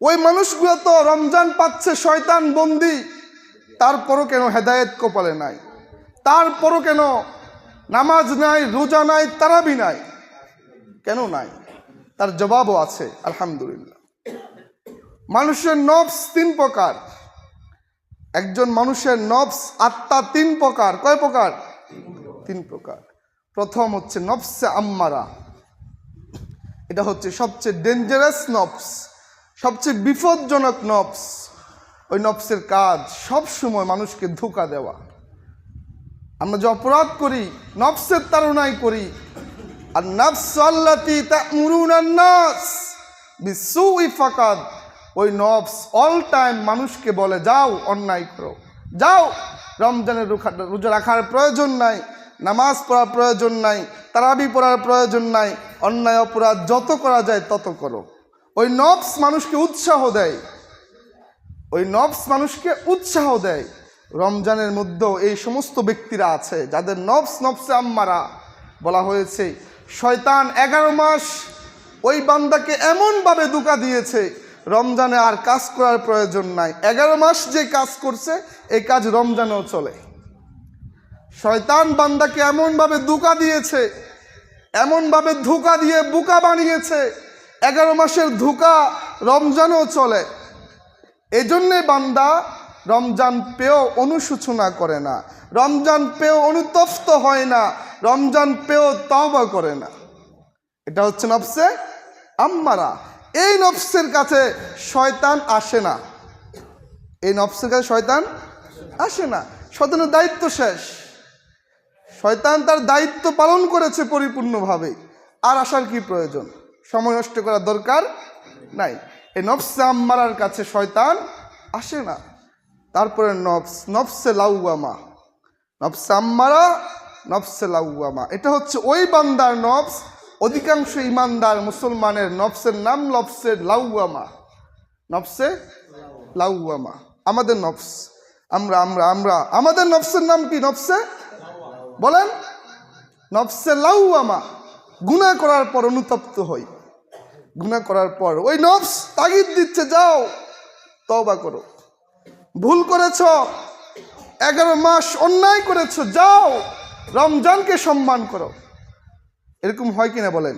ওই মানুষগুলো তো রমজান পাচ্ছে, শয়তান বন্দি। তারপরও কেন হেদায়েত কপালে নাই? তারপরও কেন নামাজ নাই, রোজা নাই, তারাবি নাই? কেন নাই? তার জবাবও আছে, আলহামদুলিল্লাহ। মানুষের নবস তিন প্রকার। একজন মানুষের নবস আত্মা তিন প্রকার। কয় প্রকার? তিন প্রকার। প্রথম হচ্ছে নবসে আম্মারা। এটা হচ্ছে সবচেয়ে ডেঞ্জারাস নবস সবচেয়ে বিপজ্জনক নবস ওই নবসের কাজ সব সময় মানুষকে ধোকা দেওয়া। আমরা যে অপরাধ করি নবসের তাড়নাই করি, আর নফস আল্লাতি নাস ফাকাদ, ওই নফস অল টাইম মানুষকে বলে, যাও, অন্যায় করো, যাও, রমজানের রোজা রাখার প্রয়োজন নাই, নামাজ পড়ার প্রয়োজন নাই, তারাবি পড়ার প্রয়োজন নাই, অন্যায় অপরাধ যত করা যায় তত করো। ওই নফস মানুষকে উৎসাহ দেয়। ওই নফস মানুষকে উৎসাহ দেয়। রমজানের মধ্যেও এই সমস্ত ব্যক্তিরা আছে, যাদের নফস নফসে আম্মারা বলা হয়েছে, শয়তান এগারো মাস ওই বান্দাকে এমনভাবে দুকা দিয়েছে, রমজানে আর কাজ করার প্রয়োজন নাই। এগারো মাস যে কাজ করছে, এই কাজ রমজানেও চলে। শয়তান বান্দাকে এমনভাবে দুকা দিয়েছে, এমনভাবে ধোকা দিয়ে বুকা বানিয়েছে এগারো মাসের ধোকা রমজানও চলে। এজন্যে বান্দা রমজান পেয়েও অনুশোচনা করে না। রমজান পেয়েও অনুতপ্ত হয় না। রমজান পেয়েও তওবা করে না। এটা হচ্ছে নফসে আম্মারা। এই নফসের কাছে শয়তান আসে না। এই নফসের কাছে শয়তান আসে না। শয়তানের দায়িত্ব শেষ। শয়তান তার দায়িত্ব পালন করেছে পরিপূর্ণভাবে। আর আসার কি প্রয়োজন? সময় নষ্ট করার দরকার নাই। এই নফসে আম্মারার কাছে শয়তান আসে না। তারপরে নফস, নফসে লাউয়ামা। নফসে আম্মারা, নফসে লাউয়ামা। এটা হচ্ছে ওই বান্দার নফস, অধিকাংশ ইমানদার মুসলমানের নফসের নাম নফসে লাউয়ামা। নফসে লাউয়ামা। আমাদের নফস। আমরা আমরা আমরা। আমাদের নফসের নাম কি নফসে? বলেন। নফসে লাউয়ামা। গুনাহ করার পর অনুতপ্ত হই। গুনাহ করার পর, ওই নফস, তাগিদ দিচ্ছে, যাও, তওবা করো। ভুল করেছ, এগারো মাস অন্যায় করেছ, যাও, রমজানকে সম্মান করো। এরকম হয় কিনা বলেন?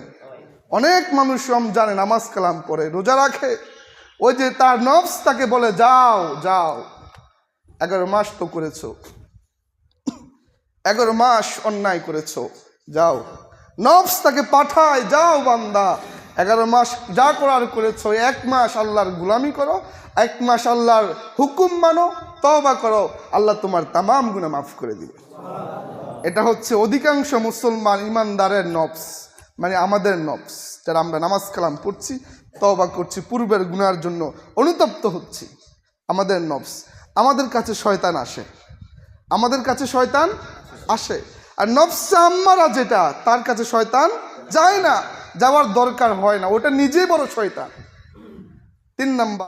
অনেক মানুষ রমজানে নামাজ কালাম পড়ে, রোজা রাখে। ওই যে তার নফস, তাকে বলে, যাও যাও, এগারো মাস তো করেছ। এগারো মাস অন্যায় করেছ, যাও। নফস তাকে পাঠায়, যাও বান্দা এগারো মাস যা করার করেছ, এক মাস আল্লাহর গুলামি করো, এক মাস আল্লাহর হুকুম মানো, তওবা করো, আল্লাহ তোমার তামাম গুণা মাফ করে দিবে। এটা হচ্ছে অধিকাংশ মুসলমান ইমানদারের নফস মানে আমাদের নফস। যারা আমরা নামাজ কালাম পড়ছি, তওবা করছি, পূর্বের গুনার জন্য অনুতপ্ত হচ্ছি, আমাদের নফস। আমাদের কাছে শয়তান আসে। আমাদের কাছে শয়তান আসে। আর নফসে আম্মারা যেটা, তার কাছে শয়তান যায় না। যাওয়ার দরকার হয় না ওটা নিজেই বড় শয়তান। তিন নাম্বার।